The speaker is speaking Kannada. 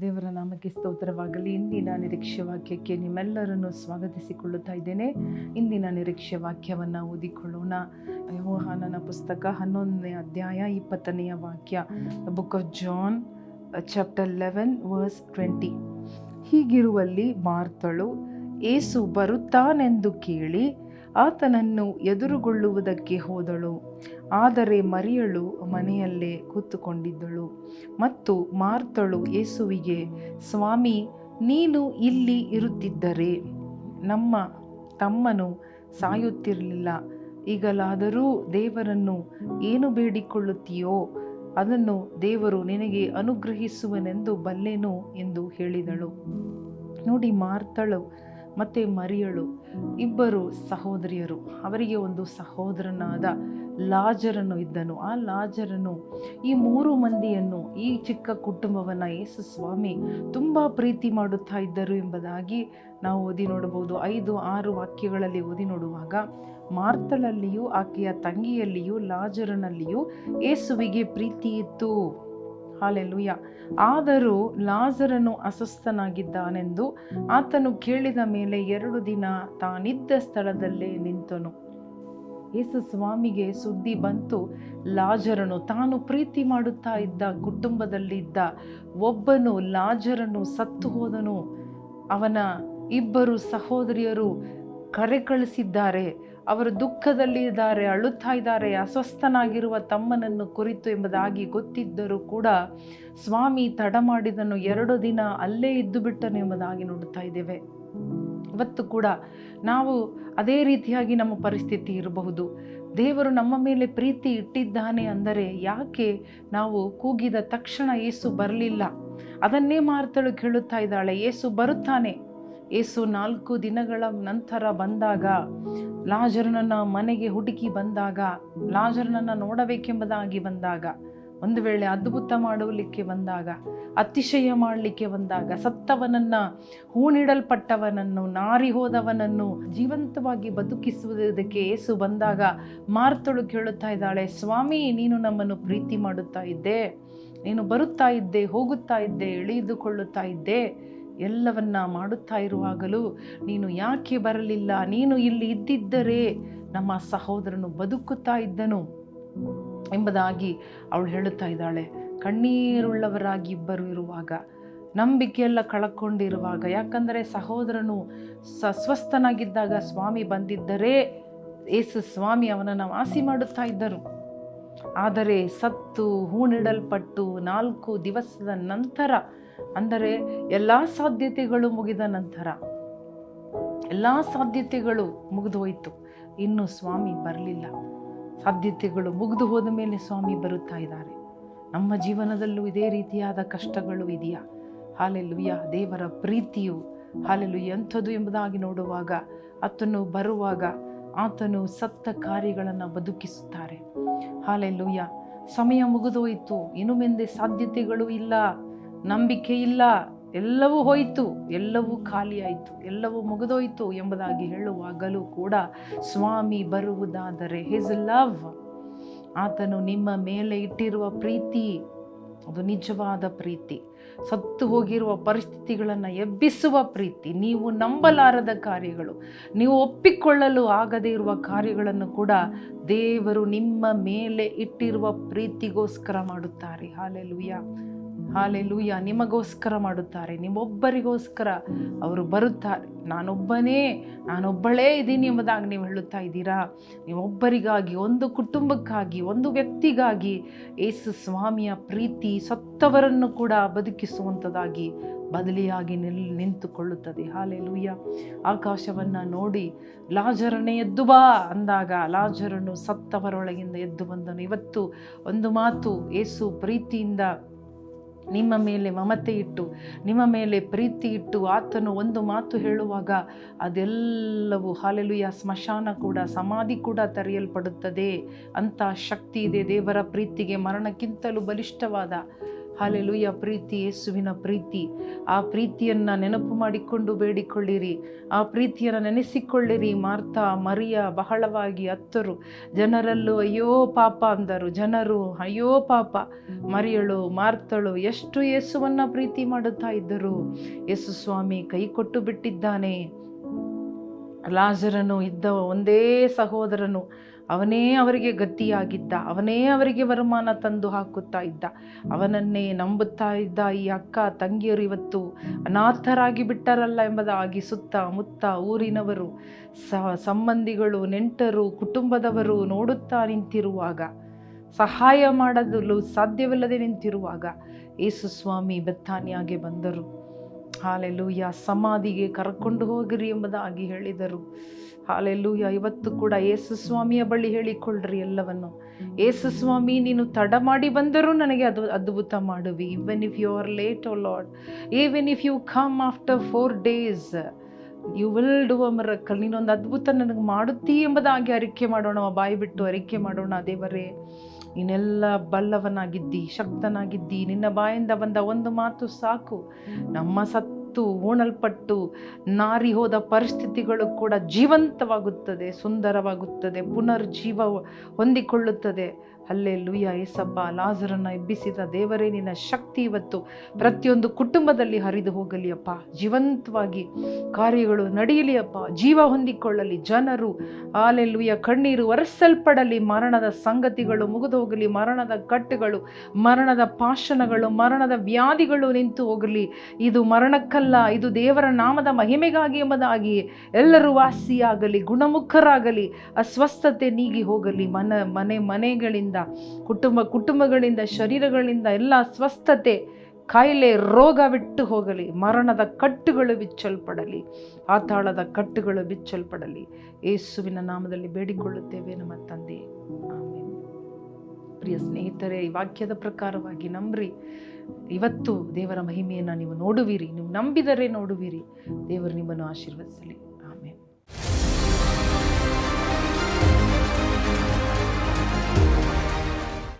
ದೇವರ ನಾಮಕ್ಕೆ ಸ್ತೋತ್ರವಾಗಲಿ. ಇಂದಿನ ನಿರೀಕ್ಷೆ ವಾಕ್ಯಕ್ಕೆ ನಿಮ್ಮೆಲ್ಲರನ್ನು ಸ್ವಾಗತಿಸಿಕೊಳ್ಳುತ್ತಾ ಇದ್ದೇನೆ. ಇಂದಿನ ನಿರೀಕ್ಷೆ ವಾಕ್ಯವನ್ನು ಓದಿಕೊಳ್ಳೋಣ. ಯೋಹಾನನ ಪುಸ್ತಕ ಹನ್ನೊಂದನೇ ಅಧ್ಯಾಯ ಇಪ್ಪತ್ತನೆಯ ವಾಕ್ಯ. Book of John chapter eleven verse twenty ಹೀಗಿರುವಲ್ಲಿ ಮಾರ್ತಳು, ಏಸು ಬರುತ್ತಾನೆಂದು ಕೇಳಿ, ಆತನನ್ನು ಎದುರುಗೊಳ್ಳುವುದಕ್ಕೆ ಹೋದಳು. ಆದರೆ ಮರಿಯಳು ಮನೆಯಲ್ಲೇ ಕೂತುಕೊಂಡಿದ್ದಳು. ಮತ್ತು ಮಾರ್ತಳು ಯೇಸುವಿಗೆ, ಸ್ವಾಮಿ, ನೀನು ಇಲ್ಲಿ ಇರುತ್ತಿದ್ದರೆ ನಮ್ಮ ತಮ್ಮನು ಸಾಯುತ್ತಿರಲಿಲ್ಲ. ಈಗಲಾದರೂ ದೇವರನ್ನು ಏನು ಬೇಡಿಕೊಳ್ಳುತ್ತೀಯೋ ಅದನ್ನು ದೇವರು ನಿನಗೆ ಅನುಗ್ರಹಿಸುವನೆಂದು ಬಲ್ಲೆನು ಎಂದು ಹೇಳಿದಳು. ನೋಡಿ ಮಾರ್ತಳು ಮತ್ತು ಮರಿಯಳು. ಇಬ್ಬರು ಸಹೋದರಿಯರು. ಅವರಿಗೆ ಒಂದು ಸಹೋದರನಾದ ಲಾಜರನ್ನು ಇದ್ದನು. ಆ ಲಾಜರನು ಈ ಮೂರು ಮಂದಿಯನ್ನು, ಈ ಚಿಕ್ಕ ಕುಟುಂಬವನ್ನು ಯೇಸು ಸ್ವಾಮಿ ತುಂಬ ಪ್ರೀತಿ ಮಾಡುತ್ತಾ ಇದ್ದರು ಎಂಬುದಾಗಿ ನಾವು ಓದಿ ನೋಡಬಹುದು. ಐದು, ಆರು ವಾಕ್ಯಗಳಲ್ಲಿ ಓದಿ ನೋಡುವಾಗ, ಮಾರ್ತಳಲ್ಲಿಯೂ, ಆಕೆಯ ತಂಗಿಯಲ್ಲಿಯೂ, ಲಾಜರನಲ್ಲಿಯೂ ಯೇಸುವಿಗೆ ಪ್ರೀತಿ ಇತ್ತು ಹಾಲೆಲುಯ್ಯ ಆದರೂ ಲಾಜರನು ಅಸ್ವಸ್ಥನಾಗಿದ್ದಾನೆಂದು ಆತನು ಕೇಳಿದ ಮೇಲೆ ಎರಡು ದಿನ ತಾನಿದ್ದ ಸ್ಥಳದಲ್ಲೇ ನಿಂತನು. ಯೇಸು ಸ್ವಾಮಿಗೆ ಸುದ್ದಿ ಬಂತು, ಲಾಜರನು ತಾನು ಪ್ರೀತಿ ಮಾಡುತ್ತಾ ಇದ್ದ ಕುಟುಂಬದಲ್ಲಿದ್ದ ಒಬ್ಬನು ಲಾಜರನು ಸತ್ತು ಹೋದನು. ಅವನ ಇಬ್ಬರು ಸಹೋದರಿಯರು ಕರೆ ಕಳಿಸಿದ್ದಾರೆ. ಅವರು ದುಃಖದಲ್ಲಿ ಇದ್ದಾರೆ, ಅಳುತ್ತಾ ಇದ್ದಾರೆ, ಅಸ್ವಸ್ಥನಾಗಿರುವ ತಮ್ಮನನ್ನು ಕುರಿತು ಎಂಬುದಾಗಿ ಗೊತ್ತಿದ್ದರೂ ಕೂಡ ಸ್ವಾಮಿ ತಡ ಮಾಡಿದನು. ಎರಡು ದಿನ ಅಲ್ಲೇ ಇದ್ದು ಬಿಟ್ಟನು ಎಂಬುದಾಗಿ ನೋಡುತ್ತಾ ಇದ್ದೇವೆ. ಇವತ್ತು ಕೂಡ ನಾವು ಅದೇ ರೀತಿಯಾಗಿ ನಮ್ಮ ಪರಿಸ್ಥಿತಿ ಇರಬಹುದು. ದೇವರು ನಮ್ಮ ಮೇಲೆ ಪ್ರೀತಿ ಇಟ್ಟಿದ್ದಾನೆ ಅಂದರೆ ಯಾಕೆ ನಾವು ಕೂಗಿದ ತಕ್ಷಣ ಏಸು ಬರಲಿಲ್ಲ? ಅದನ್ನೇ ಮಾರ್ತಳು ಕೇಳುತ್ತಾ ಇದ್ದಾಳೆ. ಏಸು ಬರುತ್ತಾನೆ. ಏಸು ನಾಲ್ಕು ದಿನಗಳ ನಂತರ ಬಂದಾಗ, ಲಾಜರನನ್ನ ಮನೆಗೆ ಹುಡುಕಿ ಬಂದಾಗ, ಲಾಜರನನ್ನ ನೋಡಬೇಕೆಂಬುದಾಗಿ ಬಂದಾಗ, ಒಂದು ವೇಳೆ ಅದ್ಭುತ ಮಾಡಲಿಕ್ಕೆ ಬಂದಾಗ, ಅತಿಶಯ ಮಾಡಲಿಕ್ಕೆ ಬಂದಾಗ, ಸತ್ತವನನ್ನ ಹೂಣಿಡಲ್ಪಟ್ಟವನನ್ನು ನಾರಿ ಹೋದವನನ್ನು ಜೀವಂತವಾಗಿ ಬದುಕಿಸುವುದಕ್ಕೆ ಏಸು ಬಂದಾಗ ಮಾರ್ತಳು ಕೇಳುತ್ತಾ ಇದ್ದಾಳೆ, ಸ್ವಾಮಿ, ನೀನು ನಮ್ಮನ್ನು ಪ್ರೀತಿ ಮಾಡುತ್ತಾ ಇದ್ದೆ, ನೀನು ಬರುತ್ತಾ ಇದ್ದೆ, ಹೋಗುತ್ತಾ ಇದ್ದೆ, ಇಳಿದುಕೊಳ್ಳುತ್ತಾ ಇದ್ದೆ ಎಲ್ಲವನ್ನ ಮಾಡುತ್ತಾ ಇರುವಾಗಲೂ ನೀನು ಯಾಕೆ ಬರಲಿಲ್ಲ? ನೀನು ಇಲ್ಲಿ ಇದ್ದಿದ್ದರೆ ನಮ್ಮ ಸಹೋದರನು ಬದುಕುತ್ತಾ ಇದ್ದನು ಎಂಬುದಾಗಿ ಅವಳು ಹೇಳುತ್ತಾ ಇದ್ದಾಳೆ. ಕಣ್ಣೀರುಳ್ಳವರಾಗಿ ಇಬ್ಬರು ಇರುವಾಗ, ನಂಬಿಕೆಯೆಲ್ಲ ಕಳಕೊಂಡಿರುವಾಗ, ಯಾಕಂದರೆ ಸಹೋದರನು ಸ್ವಸ್ಥನಾಗಿದ್ದಾಗ ಸ್ವಾಮಿ ಬಂದಿದ್ದರೆ ಏಸು ಸ್ವಾಮಿ ಅವನನ್ನು ವಾಸಿ ಮಾಡುತ್ತಾ ಇದ್ದರು. ಆದರೆ ಸತ್ತು ಹೂಣಿಡಲ್ಪಟ್ಟು ನಾಲ್ಕು ದಿವಸದ ನಂತರ ಅಂದರೆ ಎಲ್ಲ ಸಾಧ್ಯತೆಗಳು ಮುಗಿದ ನಂತರ, ಎಲ್ಲ ಸಾಧ್ಯತೆಗಳು ಮುಗಿದು ಹೋಯಿತು. ಇನ್ನು ಸ್ವಾಮಿ ಬರಲಿಲ್ಲ. ಸಾಧ್ಯತೆಗಳು ಮುಗಿದು ಹೋದ ಮೇಲೆ ಸ್ವಾಮಿ ಬರುತ್ತಾ ಇದ್ದಾರೆ. ನಮ್ಮ ಜೀವನದಲ್ಲೂ ಇದೇ ರೀತಿಯಾದ ಕಷ್ಟಗಳು ಇದೆಯಾ? ಹಾಲೆಲ್ಲುಯ್ಯ ದೇವರ ಪ್ರೀತಿಯು ಹಾಲೆಲು ಎಂಥದ್ದು ಎಂಬುದಾಗಿ ನೋಡುವಾಗ, ಆತನು ಬರುವಾಗ ಆತನು ಸತ್ತ ಕಾರ್ಯಗಳನ್ನು ಬದುಕಿಸುತ್ತಾರೆ. ಹಾಲೆಲ್ಲುಯ್ಯ ಸಮಯ ಮುಗಿದೋಯಿತು ಇನ್ನು ಮುಂದೆ ಸಾಧ್ಯತೆಗಳು ಇಲ್ಲ. ನಂಬಿಕೆ ಇಲ್ಲ ಎಲ್ಲವೂ ಹೋಯಿತು, ಎಲ್ಲವೂ ಖಾಲಿಯಾಯಿತು, ಎಲ್ಲವೂ ಮುಗಿದೋಯ್ತು ಎಂಬುದಾಗಿ ಹೇಳುವಾಗಲೂ ಕೂಡ ಸ್ವಾಮಿ ಬರುವುದಾದರೆ ಹಿಸ್ ಲವ್ ಆತನು ನಿಮ್ಮ ಮೇಲೆ ಇಟ್ಟಿರುವ ಪ್ರೀತಿ, ಅದು ನಿಜವಾದ ಪ್ರೀತಿ. ಸತ್ತು ಹೋಗಿರುವ ಪರಿಸ್ಥಿತಿಗಳನ್ನು ಎಬ್ಬಿಸುವ ಪ್ರೀತಿ. ನೀವು ನಂಬಲಾರದ ಕಾರ್ಯಗಳು, ನೀವು ಒಪ್ಪಿಕೊಳ್ಳಲು ಆಗದೇ ಇರುವ ಕಾರ್ಯಗಳನ್ನು ಕೂಡ ದೇವರು ನಿಮ್ಮ ಮೇಲೆ ಇಟ್ಟಿರುವ ಪ್ರೀತಿಗೋಸ್ಕರ ಮಾಡುತ್ತಾರೆ. ಹಾಲೆಲುಯ್ಯ ಹಾಲೆಲೂಯ, ನಿಮಗೋಸ್ಕರ ಮಾಡುತ್ತಾರೆ, ನಿಮ್ಮೊಬ್ಬರಿಗೋಸ್ಕರ ಅವರು ಬರುತ್ತಾರೆ. ನಾನೊಬ್ಬನೇ, ನಾನೊಬ್ಬಳೇ ಇದ್ದೀನಿ ಎಂಬುದಾಗಿ ನೀವು ಹೇಳುತ್ತಾ ಇದ್ದೀರಾ? ನೀವೊಬ್ಬರಿಗಾಗಿ ಒಂದು ಕುಟುಂಬಕ್ಕಾಗಿ, ಒಂದು ವ್ಯಕ್ತಿಗಾಗಿ ಏಸು ಸ್ವಾಮಿಯ ಪ್ರೀತಿ ಸತ್ತವರನ್ನು ಕೂಡ ಬದುಕಿಸುವಂಥದ್ದಾಗಿ ಬದಲಿಯಾಗಿ ನಿಲ್, ನಿಂತುಕೊಳ್ಳುತ್ತದೆ. ಹಾಲೆ ಲೂಯ್ಯ ಆಕಾಶವನ್ನು ನೋಡಿ ಲಾಜರನೇ ಎದ್ದು ಬಾ ಅಂದಾಗ ಲಾಜರನು ಸತ್ತವರೊಳಗಿಂದ ಎದ್ದು ಬಂದನು. ಇವತ್ತು ಒಂದು ಮಾತು ಏಸು ಪ್ರೀತಿಯಿಂದ ನಿಮ್ಮ ಮೇಲೆ ಮಮತೆ ಇಟ್ಟು, ನಿಮ್ಮ ಮೇಲೆ ಪ್ರೀತಿ ಇಟ್ಟು ಆತನು ಒಂದು ಮಾತು ಹೇಳುವಾಗ ಅದೆಲ್ಲವೂ ಹಾಲೆಲುಯ ಸ್ಮಶಾನ ಕೂಡ, ಸಮಾಧಿ ಕೂಡ ತೆರೆಯಲ್ಪಡುತ್ತದೆ. ಅಂಥ ಶಕ್ತಿ ಇದೆ ದೇವರ ಪ್ರೀತಿಗೆ ಮರಣಕ್ಕಿಂತಲೂ ಬಲಿಷ್ಠವಾದ ಹಾಲೆಲುಯ್ಯ, ಪ್ರೀತಿ, ಯೇಸುವಿನ ಪ್ರೀತಿ. ಆ ಪ್ರೀತಿಯನ್ನು ನೆನಪು ಮಾಡಿಕೊಂಡು ಬೇಡಿಕೊಳ್ಳಿರಿ. ಆ ಪ್ರೀತಿಯನ್ನು ನೆನೆಸಿಕೊಳ್ಳಿರಿ. ಮಾರ್ತಾ, ಮರಿಯ, ಬಹಳವಾಗಿ ಅತ್ತರು ಜನರಲ್ಲೂ ಅಯ್ಯೋ ಪಾಪ ಅಂದರು. ಜನರು, ಅಯ್ಯೋ ಪಾಪ. ಮರಿಯಳು, ಮಾರ್ತಳು, ಎಷ್ಟು ಯೇಸುವನ್ನ ಪ್ರೀತಿ ಮಾಡುತ್ತಾ ಇದ್ದರು. ಯೇಸು ಸ್ವಾಮಿ ಕೈ ಕೊಟ್ಟು ಬಿಟ್ಟಿದ್ದಾನೆ. ಲಾಜರನು ಇದ್ದ ಒಂದೇ ಸಹೋದರನು. ಅವನೇ ಅವರಿಗೆ ಗತಿಯಾಗಿದ್ದ, ಅವನೇ ಅವರಿಗೆ ವರಮಾನ ತಂದು ಹಾಕುತ್ತಾ ಇದ್ದ. ಅವನನ್ನೇ ನಂಬುತ್ತಾ ಇದ್ದ ಈ ಅಕ್ಕ ತಂಗಿಯರು ಇವತ್ತು ಅನಾಥರಾಗಿ ಬಿಟ್ಟರಲ್ಲ ಎಂಬುದಾಗಿ ಸುತ್ತ ಮುತ್ತ ಊರಿನವರು ಸಂಬಂಧಿಗಳು, ನೆಂಟರು, ಕುಟುಂಬದವರು ನೋಡುತ್ತಾ ನಿಂತಿರುವಾಗ, ಸಹಾಯ ಮಾಡಲು ಸಾಧ್ಯವಿಲ್ಲದೆ ನಿಂತಿರುವಾಗ ಯೇಸು ಸ್ವಾಮಿ ಬೆತ್ತಾನಿಯಾಗೆ ಬಂದರು. ಹಾಲೆಲೂಯ, ಸಮಾಧಿಗೆ ಕರ್ಕೊಂಡು ಹೋಗಿರಿ ಎಂಬುದಾಗಿ ಹೇಳಿದರು. ಹಾಲೆಲ್ಲೂಯ್ಯ ಇವತ್ತು ಕೂಡ ಯೇಸು ಸ್ವಾಮಿಯ ಬಳಿ ಹೇಳಿಕೊಳ್ಳ್ರಿ ಎಲ್ಲವನ್ನು. ಯೇಸು ಸ್ವಾಮಿ, ನೀನು ತಡ ಮಾಡಿ ಬಂದರೂ ನನಗೆ ಅದು ಅದ್ಭುತ ಮಾಡುವಿ. Even if you are late oh Lord even if you come after four days you will do a miracle ನೀನೊಂದು ಅದ್ಭುತ ನನಗೆ ಮಾಡುತ್ತೀ ಎಂಬುದಾಗಿ ಅರಿಕೆ ಮಾಡೋಣ, ಬಾಯಿ ಬಿಟ್ಟು ಅರಿಕೆ ಮಾಡೋಣ ದೇವರೇ. ನೀನೆಲ್ಲ ಬಲ್ಲವನಾಗಿದ್ದಿ ಶಕ್ತನಾಗಿದ್ದಿ ನಿನ್ನ ಬಾಯಿಂದ ಬಂದ ಒಂದು ಮಾತು ಸಾಕು. ನಮ್ಮ ಸತ್ತು ಓಣಲ್ಪಟ್ಟು ನಾರಿ ಹೋದ ಪರಿಸ್ಥಿತಿಗಳು ಕೂಡ ಜೀವಂತವಾಗುತ್ತದೆ, ಸುಂದರವಾಗುತ್ತದೆ, ಪುನರ್ಜೀವ ಹೊಂದಿಕೊಳ್ಳುತ್ತದೆ. ಅಲ್ಲೇ ಲುಯ್ಯ ಏಸಪ್ಪ, ಲಾಜರನ್ನ ಎಬ್ಬಿಸಿದ ದೇವರೇ, ನಿನ್ನ ಶಕ್ತಿ ಇವತ್ತು ಪ್ರತಿಯೊಂದು ಕುಟುಂಬದಲ್ಲಿ ಹರಿದು ಹೋಗಲಿ ಅಪ್ಪ ಜೀವಂತವಾಗಿ ಕಾರ್ಯಗಳು ನಡೆಯಲಿ ಅಪ್ಪ ಜೀವ ಹೊಂದಿಕೊಳ್ಳಲಿ ಜನರು. ಆಲೆಲ್ಲುಯ್ಯ ಕಣ್ಣೀರು ಒರೆಸಲ್ಪಡಲಿ. ಮರಣದ ಸಂಗತಿಗಳು ಮುಗಿದು ಹೋಗಲಿ ಮರಣದ ಕಟ್ಟುಗಳು, ಮರಣದ ಪಾಶನಗಳು ಮರಣದ ವ್ಯಾಧಿಗಳು ನಿಂತು ಹೋಗಲಿ. ಇದು ಮರಣಕ್ಕಲ್ಲ ಇದು ದೇವರ ನಾಮದ ಮಹಿಮೆಗಾಗಿ ಎಂಬುದಾಗಿ ಎಲ್ಲರೂ ವಾಸಿಯಾಗಲಿ, ಗುಣಮುಖರಾಗಲಿ, ಅಸ್ವಸ್ಥತೆ ನೀಗಿ ಹೋಗಲಿ. ಮನ, ಮನೆ, ಮನೆಗಳಿಂದ, ಕುಟುಂಬ, ಕುಟುಂಬಗಳಿಂದ, ಶರೀರಗಳಿಂದ ಎಲ್ಲ ಅಸ್ವಸ್ಥತೆ, ಕಾಯಿಲೆ, ರೋಗ ಬಿಟ್ಟು ಹೋಗಲಿ. ಮರಣದ ಕಟ್ಟುಗಳು ಬಿಚ್ಚಲ್ಪಡಲಿ. ಆತಾಳದ ಕಟ್ಟುಗಳು ಬಿಚ್ಚಲ್ಪಡಲಿ. ಯೇಸುವಿನ ನಾಮದಲ್ಲಿ ಬೇಡಿಕೊಳ್ಳುತ್ತೇವೆ ನಮ್ಮ ತಂದೆ. ಆಮೇಲೆ ಪ್ರಿಯ ಸ್ನೇಹಿತರೆ, ಈ ವಾಕ್ಯದ ಪ್ರಕಾರವಾಗಿ ನಂಬ್ರಿ. ಇವತ್ತು ದೇವರ ಮಹಿಮೆಯನ್ನು ನೀವು ನೋಡುವಿರಿ. ನೀವು ನಂಬಿದರೆ ನೋಡುವಿರಿ. ದೇವರು ನಿಮ್ಮನ್ನು ಆಶೀರ್ವದಿಸಲಿ. ಆಮೇಲೆ